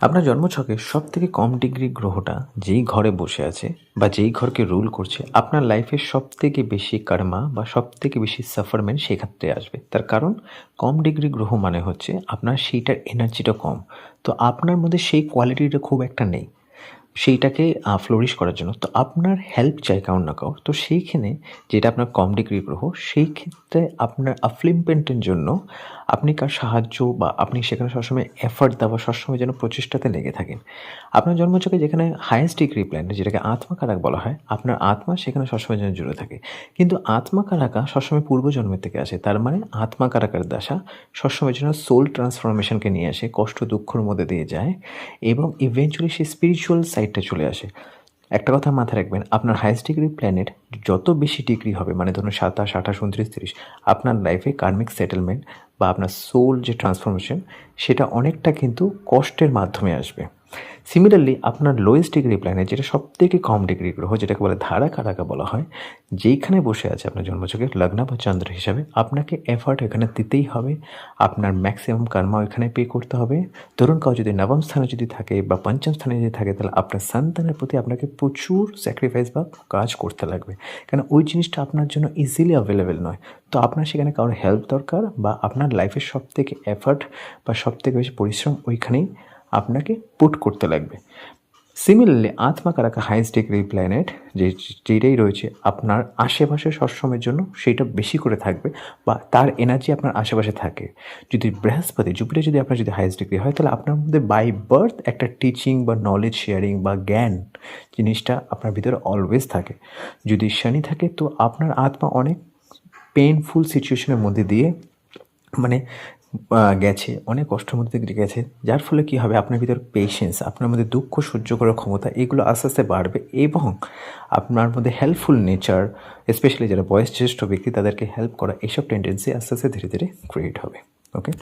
আপনার জন্মছকে সব থেকে কম ডিগ্রি গ্রহটা যেই ঘরে বসে আছে বা যেই ঘরকে রুল করছে, আপনার লাইফের সব থেকে বেশি কর্মা বা সব থেকে বেশি সাফারমেন্ট সেক্ষেত্রে আসবে। তার কারণ, কম ডিগ্রি গ্রহ মানে হচ্ছে আপনার সেইটার এনার্জিটা কম। তো আপনার মধ্যে সেই কোয়ালিটিটা খুব একটা নেই। সেইটাকে ফ্লোরিশ করার জন্য। তো আপনার হেল্প চাই কারণ না কারোর। তো সেইখানে যেটা আপনার কম ডিগ্রি গ্রহ, সেই ক্ষেত্রে আপনার আফলিমপেন্টের জন্য আপনি কার সাহায্য বা আপনি সেখানে সবসময় এফার্ট দেওয়া সবসময় যেন প্রচেষ্টাতে লেগে থাকেন। আপনার জন্মচকে যেখানে হায়েস্ট ডিগ্রি প্ল্যানেট যেটাকে আত্মা কারাক বলা হয়, আপনার আত্মা সেখানে সবসময় যেন জুড়ে থাকে। কিন্তু আত্মা কারাকা সবসময় পূর্বজন্মের থেকে আসে, তার মানে আত্মা কারাকার দশা সবসময় যেন সোল ট্রান্সফরমেশনকে নিয়ে আসে, কষ্ট দুঃখর মধ্যে দিয়ে যায় এবং ইভেনচুয়ালি সে স্পিরিচুয়াল সাইডটা চলে আসে। একটা কথা মাথায় রাখবেন, আপনার হাইস্ট ডিগ্রি প্ল্যানেট যত বেশি ডিগ্রি হবে মানে ধরুন সাতাশ, আঠাশ, উনত্রিশ, তিরিশ, আপনার লাইফে কার্মিক সেটেলমেন্ট বা আপনার সোল যে ট্রান্সফরমেশন সেটা অনেকটা কিন্তু কষ্টের মাধ্যমে আসবে। সিমিলারলি আপনার লোয়েস্ট ডিগ্রি প্ল্যানেট যেটা সব থেকে কম ডিগ্রি গ্রহ, যেটাকে বলে ধারা কারাকা বলা হয়, যেইখানে বসে আছে আপনার জন্মচকে লগ্ন বা চন্দ্র হিসাবে, আপনাকে এফার্ট এখানে দিতেই হবে। আপনার ম্যাক্সিমাম কর্মা ওইখানে পে করতে হবে। ধরুন কাউ যদি নবম স্থানে যদি থাকে বা পঞ্চম স্থানে যদি থাকে, তাহলে আপনার সন্তানের প্রতি আপনাকে প্রচুর স্যাক্রিফাইস বা কাজ করতে লাগবে। কেন ওই জিনিসটা আপনার জন্য ইজিলি অ্যাভেলেবেল নয়। তো আপনার সেখানে কারোর হেল্প দরকার বা আপনার লাইফের সব থেকে এফার্ট বা সব থেকে বেশি পরিশ্রম ওইখানেই আপনাকে পুট করতে লাগবে। সিমিলারলি আত্মা কারাকা হাইস্ট ডিগ্রি প্ল্যানেট যে যেটাই রয়েছে, আপনার আশেপাশে সবসময়ের জন্য সেইটা বেশি করে থাকবে বা তার এনার্জি আপনার আশেপাশে থাকে। যদি বৃহস্পতি জুপিটার যদি আপনার যদি হাইস্ট ডিগ্রি হয়, তাহলে আপনার মধ্যে বাই বার্থ একটা টিচিং বা নলেজ শেয়ারিং বা জ্ঞান জিনিসটা আপনার ভিতরে অলওয়েজ থাকে। যদি শনি থাকে, তো আপনার আত্মা অনেক পেইনফুল সিচুয়েশনের মধ্যে দিয়ে মানে গেছে, অনেক কষ্টের মধ্যে গেছে। যার ফলে কি হবে? আপনার ভিতর পেশেন্স আপনার মধ্যে দুঃখ সহ্য করার ক্ষমতা, এগুলো আস্তে আস্তে বাড়বে এবং আপনার মধ্যে হেল্পফুল নেচার স্পেশালি যারা বয়স জ্যেষ্ঠ ব্যক্তি, তাদেরকে হেল্প করা এইসব টেন্ডেন্সি আস্তে আস্তে ধীরে ধীরে ক্রিয়েট হবে। ওকে